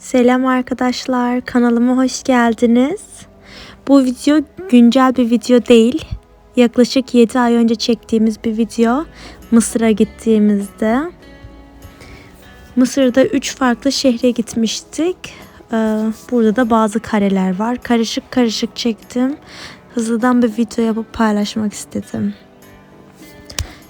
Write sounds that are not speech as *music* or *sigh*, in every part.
Selam arkadaşlar, kanalıma hoş geldiniz. Bu video güncel bir video değil. Yaklaşık 7 ay önce çektiğimiz bir video. Mısır'a gittiğimizde. Mısır'da 3 farklı şehre gitmiştik. Ee, Burada da bazı kareler var. Karışık karışık çektim. Hızlıdan bir video yapıp paylaşmak istedim.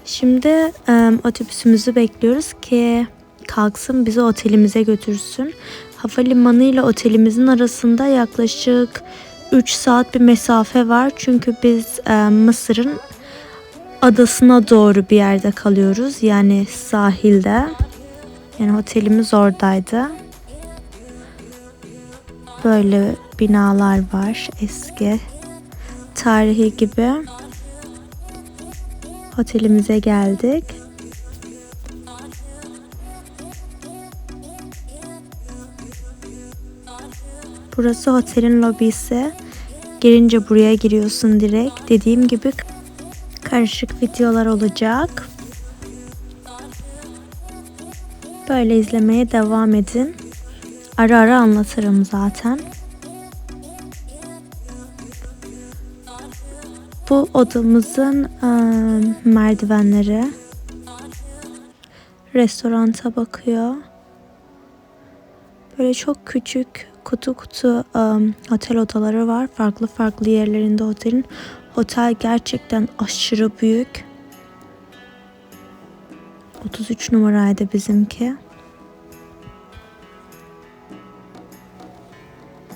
Şimdi e, otobüsümüzü bekliyoruz ki kalksın bizi otelimize götürsün. Havalimanı ile otelimizin arasında yaklaşık 3 saat bir mesafe var. Çünkü biz e, Mısır'ın adasına doğru bir yerde kalıyoruz. Yani sahilde. Yani otelimiz oradaydı. Böyle binalar var eski. Tarihi gibi. Otelimize geldik. Burası otelin lobisi. Girince buraya giriyorsun direkt. Dediğim gibi karışık videolar olacak. Böyle izlemeye devam edin. Ara ara anlatırım zaten. Bu odamızın ıı, merdivenleri. Restoranta bakıyor. Böyle çok küçük kutu kutu ıı, otel odaları var. Farklı farklı yerlerinde otelin. Otel gerçekten aşırı büyük. 33 numaraydı bizimki.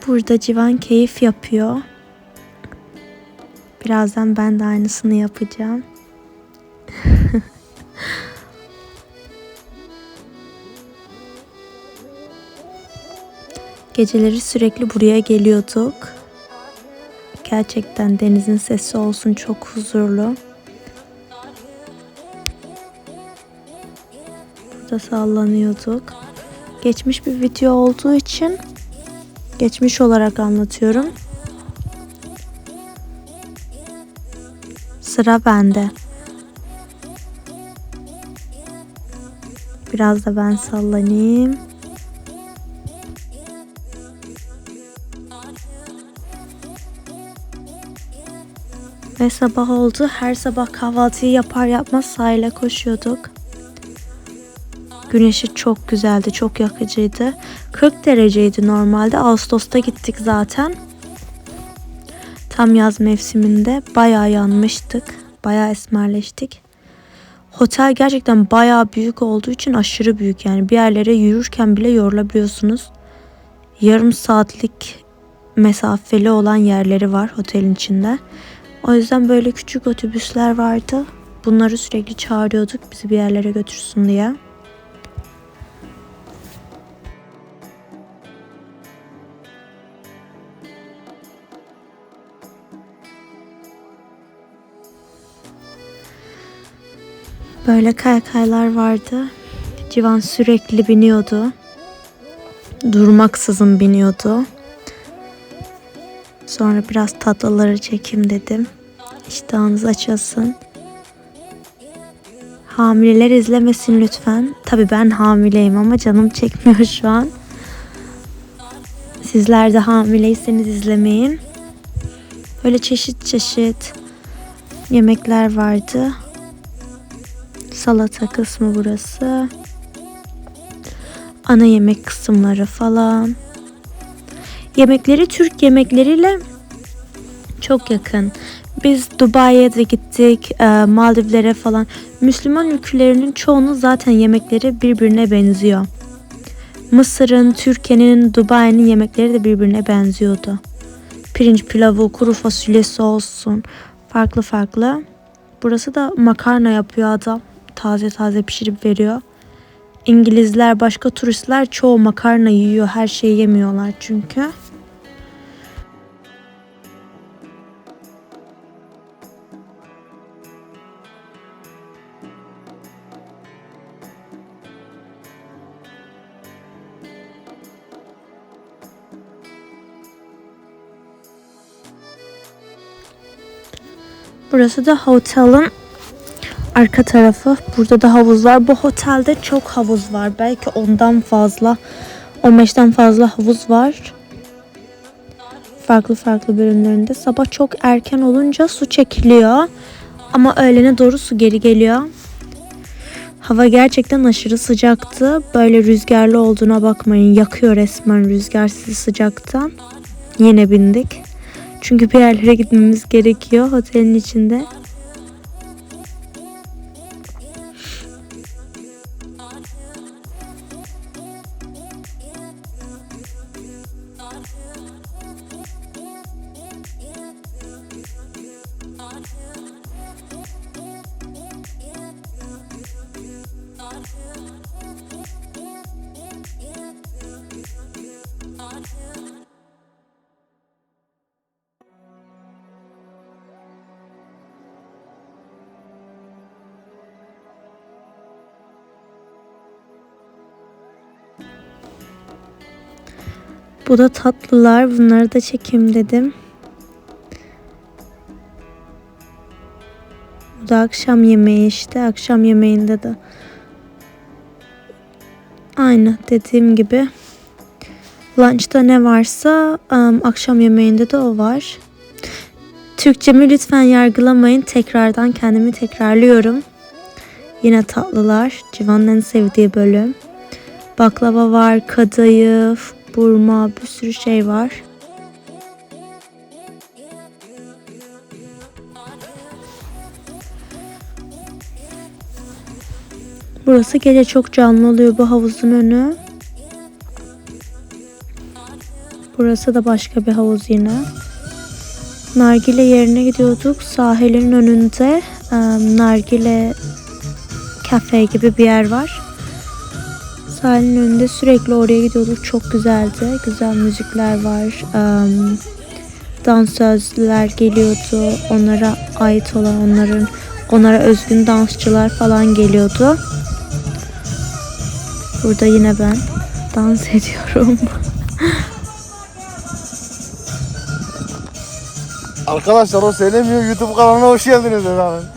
Burada Civan keyif yapıyor. Birazdan ben de aynısını yapacağım. Geceleri sürekli buraya geliyorduk. Gerçekten denizin sesi olsun çok huzurlu. Burada sallanıyorduk. Geçmiş bir video olduğu için geçmiş olarak anlatıyorum. Sıra bende. Biraz da ben sallanayım. Ve sabah oldu. Her sabah kahvaltıyı yapar yapmaz sahile koşuyorduk. Güneşi çok güzeldi, çok yakıcıydı. 40 dereceydi normalde. Ağustos'ta gittik zaten. Tam yaz mevsiminde bayağı yanmıştık. Bayağı esmerleştik. Otel gerçekten bayağı büyük olduğu için aşırı büyük yani bir yerlere yürürken bile yorulabiliyorsunuz. Yarım saatlik mesafeli olan yerleri var otelin içinde. O yüzden böyle küçük otobüsler vardı. Bunları sürekli çağırıyorduk bizi bir yerlere götürsün diye. Böyle kaykaylar vardı. Civan sürekli biniyordu. Durmaksızın biniyordu. Sonra biraz tatlıları çekeyim dedim. İştahınız açılsın. Hamileler izlemesin lütfen. Tabii ben hamileyim ama canım çekmiyor şu an. Sizler de hamileyseniz izlemeyin. Böyle çeşit çeşit yemekler vardı. Salata kısmı burası. Ana yemek kısımları falan. Yemekleri Türk yemekleriyle çok yakın. Biz Dubai'ye de gittik, e, Maldivlere falan. Müslüman ülkelerinin çoğunun zaten yemekleri birbirine benziyor. Mısır'ın, Türkiye'nin, Dubai'nin yemekleri de birbirine benziyordu. Pirinç pilavı, kuru fasulyesi olsun. Farklı farklı. Burası da makarna yapıyor adam. Taze taze pişirip veriyor. İngilizler, başka turistler çoğu makarna yiyor. Her şeyi yemiyorlar çünkü. Burası da otelin arka tarafı. Burada da havuz var. Bu otelde çok havuz var. Belki ondan fazla 15'ten fazla havuz var. Farklı farklı bölümlerinde. Sabah çok erken olunca su çekiliyor. Ama öğlene doğru su geri geliyor. Hava gerçekten aşırı sıcaktı. Böyle rüzgarlı olduğuna bakmayın. Yakıyor resmen rüzgar sizi sıcaktan. Yine bindik. Çünkü bir yerlere gitmemiz gerekiyor otelin içinde. Bu da tatlılar. Bunları da çekeyim dedim. Bu da akşam yemeği işte. Akşam yemeğinde de aynı dediğim gibi lunchta ne varsa um, akşam yemeğinde de o var. Türkçemi lütfen yargılamayın. Tekrardan kendimi tekrarlıyorum. Yine tatlılar. Civan'ın en sevdiği bölüm. Baklava var, kadayıf, burma, bir sürü şey var. Burası gece çok canlı oluyor bu havuzun önü. Burası da başka bir havuz yine. Nargile yerine gidiyorduk. Sahilin önünde nargile kafe gibi bir yer var. Sahilin önünde sürekli oraya gidiyorduk. Çok güzeldi. Güzel müzikler var. Um, dansözler geliyordu. Onlara ait olan onların onlara özgün dansçılar falan geliyordu. Burada yine ben dans *laughs* ediyorum. Arkadaşlar o söylemiyor YouTube kanalına hoş geldiniz efendim.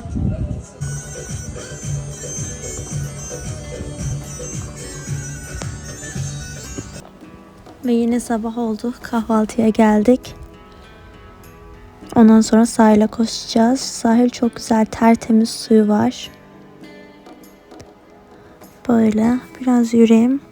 Yine sabah oldu. Kahvaltıya geldik. Ondan sonra sahile koşacağız. Sahil çok güzel, tertemiz suyu var. Böyle biraz yürüyeyim.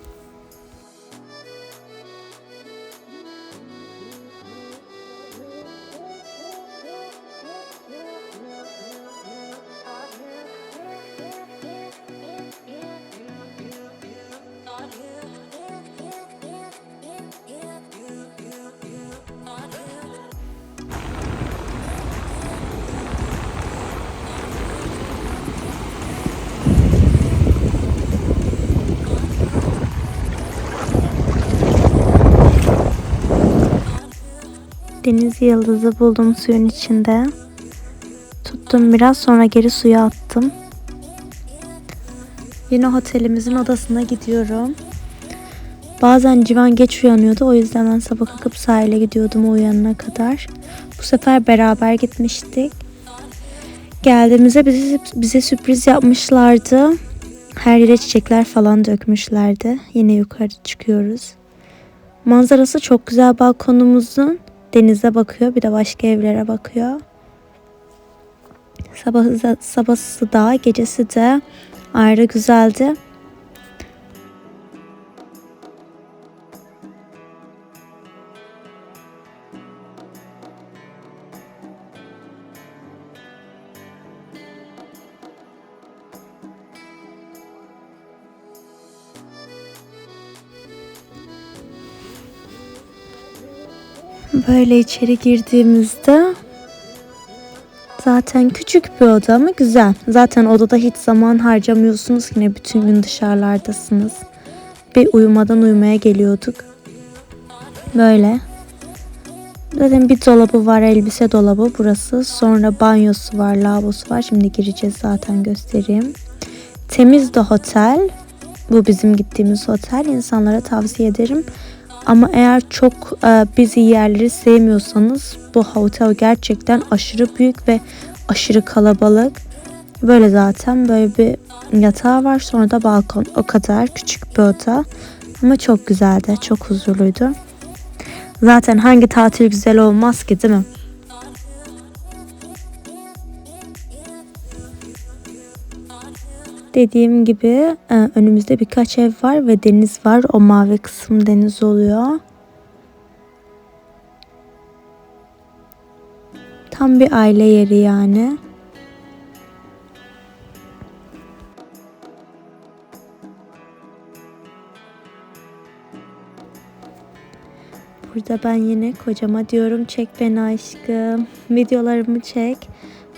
Deniz yıldızı buldum suyun içinde. Tuttum biraz sonra geri suya attım. Yine otelimizin odasına gidiyorum. Bazen Civan geç uyanıyordu. O yüzden ben sabah kalkıp sahile gidiyordum o uyanana kadar. Bu sefer beraber gitmiştik. Geldiğimizde bize, bize sürpriz yapmışlardı. Her yere çiçekler falan dökmüşlerdi. Yine yukarı çıkıyoruz. Manzarası çok güzel balkonumuzun. Denize bakıyor bir de başka evlere bakıyor. Sabahı, sabahsı da gecesi de ayrı güzeldi. Böyle içeri girdiğimizde zaten küçük bir oda ama güzel. Zaten odada hiç zaman harcamıyorsunuz yine bütün gün dışarılardasınız. Bir uyumadan uyumaya geliyorduk. Böyle. Zaten bir dolabı var, elbise dolabı burası. Sonra banyosu var, lavabosu var. Şimdi gireceğiz zaten göstereyim. Temiz de otel. Bu bizim gittiğimiz otel. İnsanlara tavsiye ederim. Ama eğer çok e, busy yerleri sevmiyorsanız bu hotel gerçekten aşırı büyük ve aşırı kalabalık. Böyle zaten böyle bir yatağı var sonra da balkon o kadar küçük bir oda. Ama çok güzeldi, çok huzurluydu. Zaten hangi tatil güzel olmaz ki değil mi? Dediğim gibi e, önümüzde birkaç ev var ve deniz var. O mavi kısım deniz oluyor. Tam bir aile yeri yani. Burada ben yine kocama diyorum çek beni aşkım. Videolarımı çek.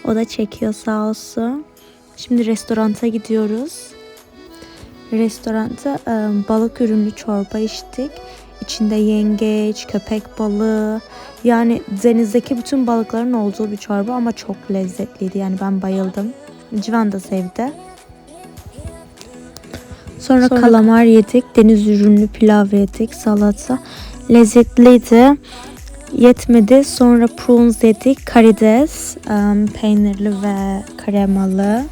O da çekiyor sağ olsun. Şimdi restoranta gidiyoruz. Restoranta e, balık ürünlü çorba içtik. İçinde yengeç, köpek balığı, yani denizdeki bütün balıkların olduğu bir çorba ama çok lezzetliydi. Yani ben bayıldım. Civan da sevdi. Sonra, kalamar yedik, deniz ürünlü pilav yedik, salata. Lezzetliydi. Yetmedi. Sonra prawns yedik, karides, em, peynirli ve kremalı.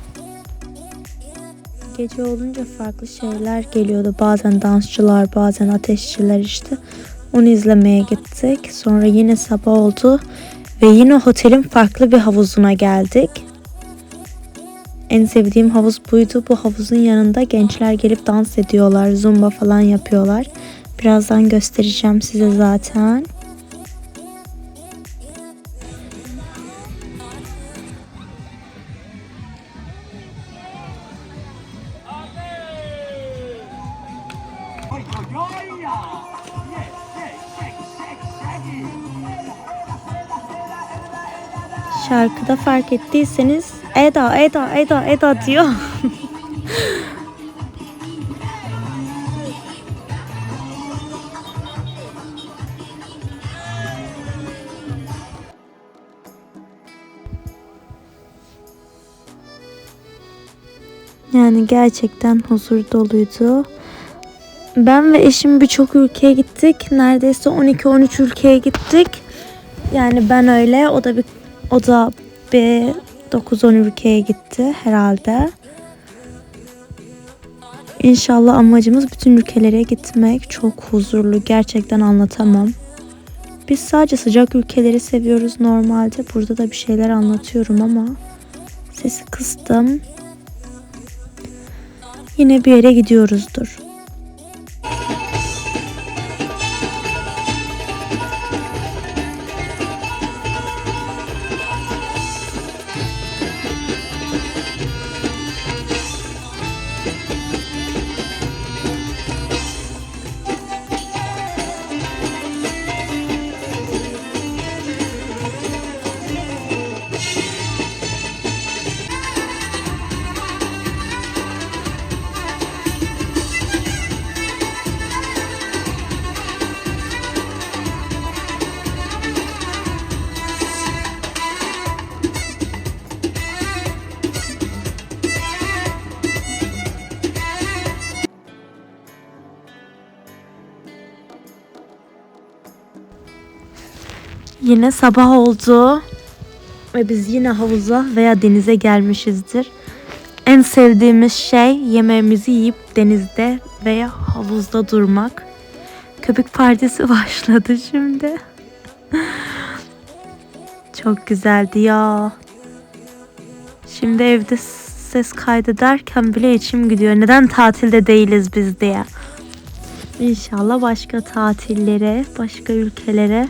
Gece olunca farklı şeyler geliyordu. Bazen dansçılar, bazen ateşçiler işte. Onu izlemeye gittik. Sonra yine sabah oldu ve yine otelin farklı bir havuzuna geldik. En sevdiğim havuz buydu. Bu havuzun yanında gençler gelip dans ediyorlar, zumba falan yapıyorlar. Birazdan göstereceğim size zaten. Şarkıda fark ettiyseniz Eda, Eda, Eda, Eda diyor. *laughs* Yani gerçekten huzur doluydu. Ben ve eşim birçok ülkeye gittik. Neredeyse 12-13 ülkeye gittik. Yani ben öyle, o da bir o da bir 9-10 ülkeye gitti herhalde. İnşallah amacımız bütün ülkelere gitmek. Çok huzurlu. Gerçekten anlatamam. Biz sadece sıcak ülkeleri seviyoruz normalde. Burada da bir şeyler anlatıyorum ama sesi kıstım. Yine bir yere gidiyoruzdur. Yine sabah oldu ve biz yine havuza veya denize gelmişizdir. En sevdiğimiz şey yemeğimizi yiyip denizde veya havuzda durmak. Köpük partisi *laughs* başladı şimdi. Çok güzeldi ya. Şimdi evde ses kaydederken bile içim gidiyor. Neden tatilde değiliz biz diye. İnşallah başka tatillere, başka ülkelere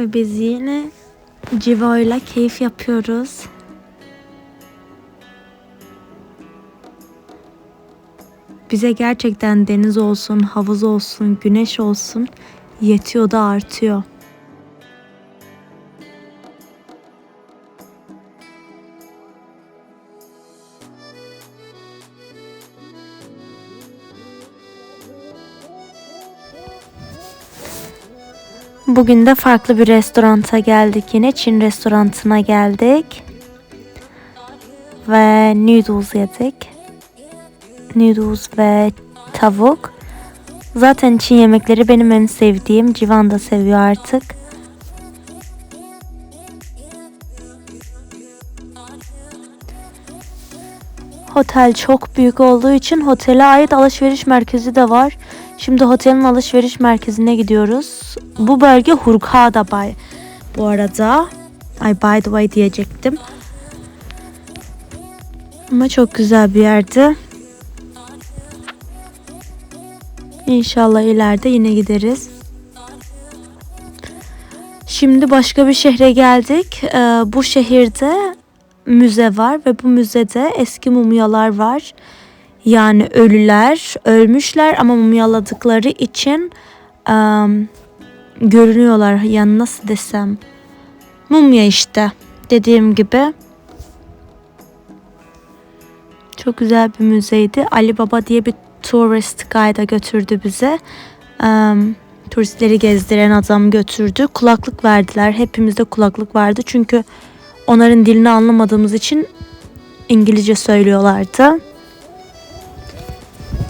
Ve biz yine Civo'yla keyif yapıyoruz. Bize gerçekten deniz olsun, havuz olsun, güneş olsun yetiyor da artıyor. Bugün de farklı bir restoranta geldik yine. Çin restorantına geldik. Ve noodles yedik. Noodles ve tavuk. Zaten Çin yemekleri benim en sevdiğim. Civan da seviyor artık. Otel çok büyük olduğu için otele ait alışveriş merkezi de var. Şimdi otelin alışveriş merkezine gidiyoruz. Bu bölge Hurghada Bay. Bu arada ay by the way diyecektim. Ama çok güzel bir yerdi. İnşallah ileride yine gideriz. Şimdi başka bir şehre geldik. Ee, bu şehirde müze var ve bu müzede eski mumyalar var. Yani ölüler, ölmüşler ama mumyaladıkları için em, görünüyorlar. Yani nasıl desem. Mumya işte. Dediğim gibi. Çok güzel bir müzeydi. Ali Baba diye bir tourist guide'a götürdü bize. Em, turistleri gezdiren adam götürdü. Kulaklık verdiler. Hepimizde kulaklık vardı. Çünkü onların dilini anlamadığımız için İngilizce söylüyorlardı.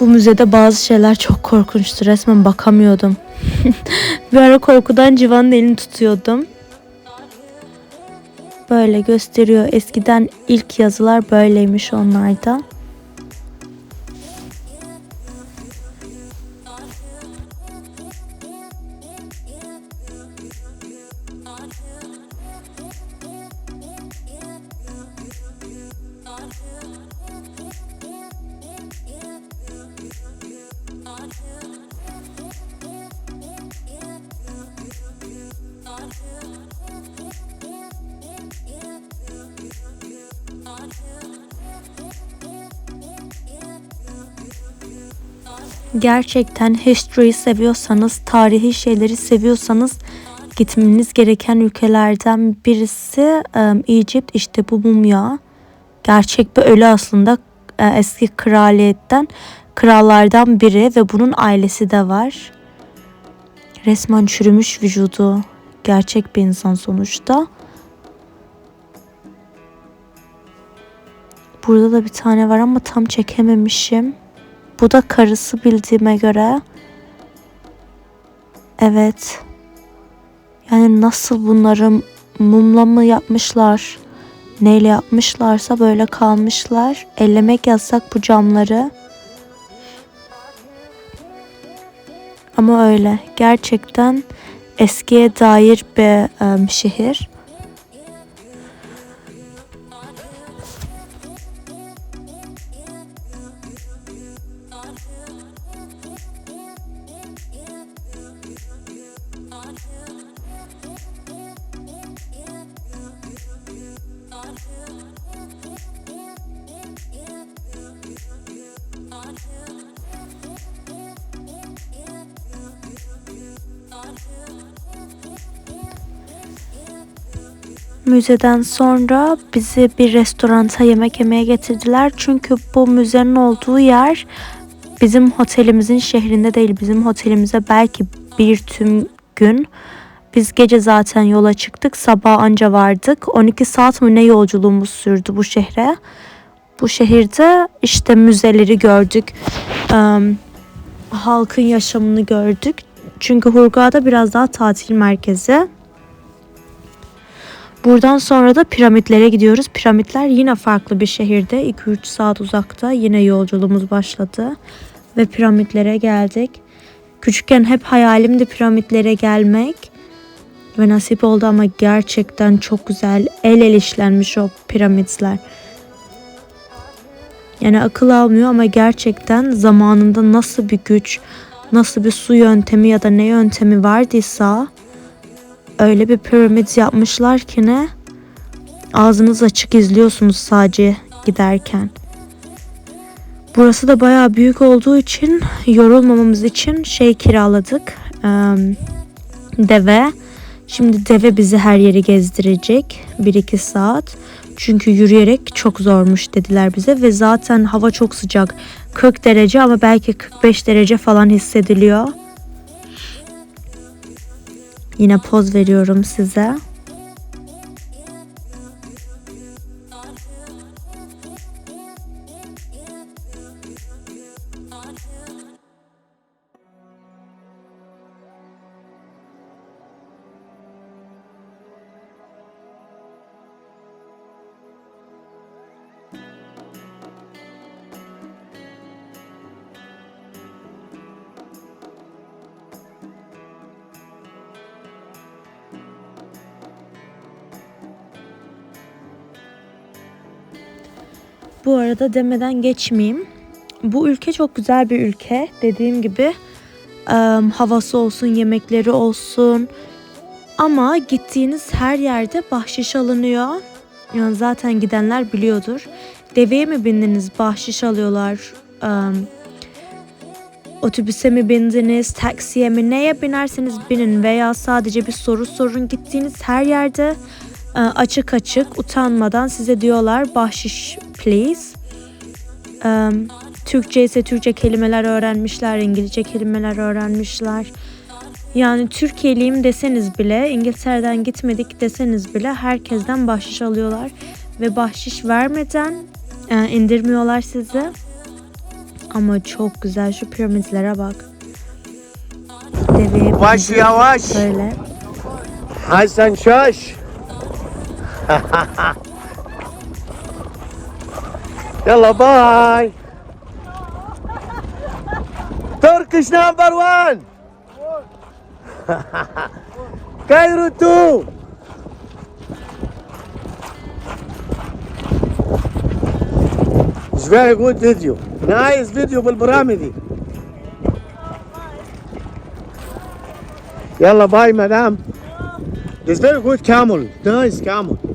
Bu müzede bazı şeyler çok korkunçtu. Resmen bakamıyordum. *laughs* bir ara korkudan Civan'ın elini tutuyordum. Böyle gösteriyor. Eskiden ilk yazılar böyleymiş onlarda. Gerçekten history seviyorsanız, tarihi şeyleri seviyorsanız gitmeniz gereken ülkelerden birisi um, Egypt. İşte bu mumya. Gerçek bir ölü aslında e, eski kraliyetten krallardan biri ve bunun ailesi de var. Resmen çürümüş vücudu. Gerçek bir insan sonuçta. Burada da bir tane var ama tam çekememişim. Bu da karısı bildiğime göre. Evet. Yani nasıl bunları mumla mı yapmışlar? Neyle yapmışlarsa böyle kalmışlar. Ellemek yasak bu camları. Ama öyle. Gerçekten eskiye dair bir em, şehir. Müzeden sonra bizi bir restoranta yemek yemeye getirdiler. Çünkü bu müzenin olduğu yer bizim otelimizin şehrinde değil. Bizim otelimize belki bir tüm gün. Biz gece zaten yola çıktık. Sabah anca vardık. 12 saat mı ne yolculuğumuz sürdü bu şehre. Bu şehirde işte müzeleri gördük. Em, halkın yaşamını gördük. Çünkü Hurghada biraz daha tatil merkezi. Buradan sonra da piramitlere gidiyoruz. Piramitler yine farklı bir şehirde. 2-3 saat uzakta. Yine yolculuğumuz başladı. Ve piramitlere geldik. Küçükken hep hayalimdi piramitlere gelmek. Ve nasip oldu ama gerçekten çok güzel. El el işlenmiş o piramitler. Yani akıl almıyor ama gerçekten zamanında nasıl bir güç, nasıl bir su yöntemi ya da ne yöntemi vardıysa öyle bir piramit yapmışlar ki ne ağzınız açık izliyorsunuz sadece giderken. Burası da bayağı büyük olduğu için yorulmamamız için şey kiraladık. Deve. Şimdi deve bizi her yeri gezdirecek. 1-2 saat. Çünkü yürüyerek çok zormuş dediler bize ve zaten hava çok sıcak. 40 derece ama belki 45 derece falan hissediliyor. Yine poz veriyorum size. Bu arada demeden geçmeyeyim. Bu ülke çok güzel bir ülke. Dediğim gibi em, havası olsun, yemekleri olsun. Ama gittiğiniz her yerde bahşiş alınıyor. Yani zaten gidenler biliyordur. Deveye mi bindiniz? Bahşiş alıyorlar. Otobüse mi bindiniz? Taksiye mi? Neye binerseniz binin veya sadece bir soru sorun. Gittiğiniz her yerde e, açık açık utanmadan size diyorlar bahşiş please. E, Türkçe ise Türkçe kelimeler öğrenmişler, İngilizce kelimeler öğrenmişler. Yani Türkiye'liyim deseniz bile, İngiltere'den gitmedik deseniz bile herkesten bahşiş alıyorlar. Ve bahşiş vermeden e, indirmiyorlar sizi. Ama çok güzel şu piramitlere bak. Deveye Yavaş yavaş. Böyle. Hasan şaş. *laughs* Yalla bye. Turkish number one. Cairo two. It's very good video. Nice video بالبرامج دي. يلا باي مدام. It's very good camel. Nice camel.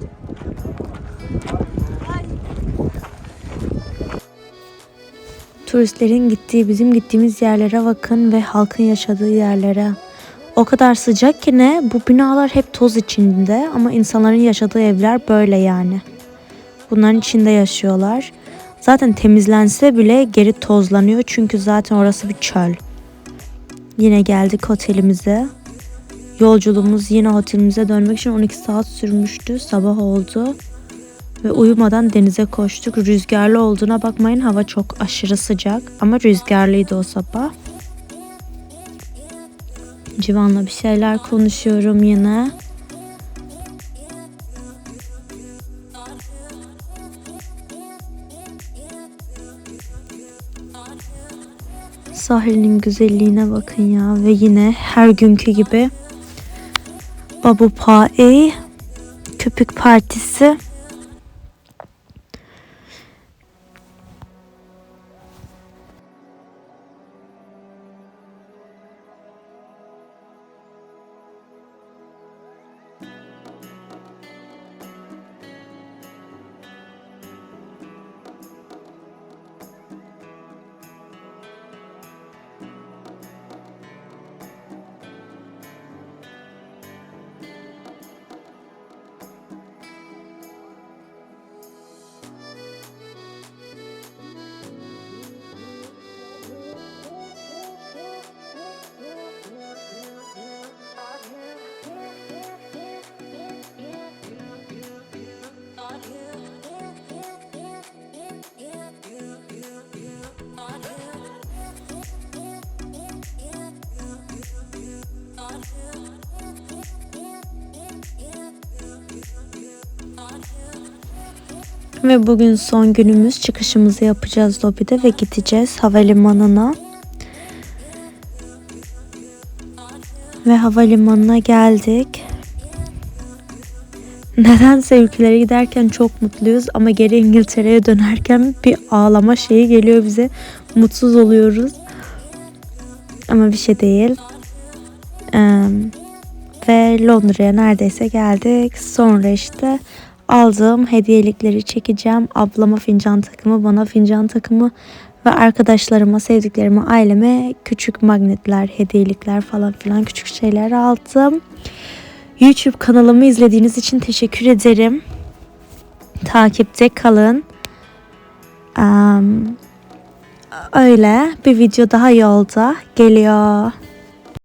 Turistlerin gittiği, bizim gittiğimiz yerlere bakın ve halkın yaşadığı yerlere. O kadar sıcak ki ne? Bu binalar hep toz içinde ama insanların yaşadığı evler böyle yani. Bunların içinde yaşıyorlar. Zaten temizlense bile geri tozlanıyor çünkü zaten orası bir çöl. Yine geldik otelimize. Yolculuğumuz yine otelimize dönmek için 12 saat sürmüştü. Sabah oldu ve uyumadan denize koştuk. Rüzgarlı olduğuna bakmayın hava çok aşırı sıcak ama rüzgarlıydı o sabah. Civan'la bir şeyler konuşuyorum yine. Sahilin güzelliğine bakın ya ve yine her günkü gibi Babu Pae Köpük Partisi Ve bugün son günümüz çıkışımızı yapacağız lobide ve gideceğiz havalimanına. Ve havalimanına geldik. Nedense ülkelere giderken çok mutluyuz ama geri İngiltere'ye dönerken bir ağlama şeyi geliyor bize. Mutsuz oluyoruz. Ama bir şey değil. Ee, ve Londra'ya neredeyse geldik. Sonra işte aldığım hediyelikleri çekeceğim. Ablama fincan takımı, bana fincan takımı ve arkadaşlarıma, sevdiklerime, aileme küçük magnetler, hediyelikler falan filan küçük şeyler aldım. YouTube kanalımı izlediğiniz için teşekkür ederim. Takipte kalın. Am, öyle bir video daha yolda geliyor.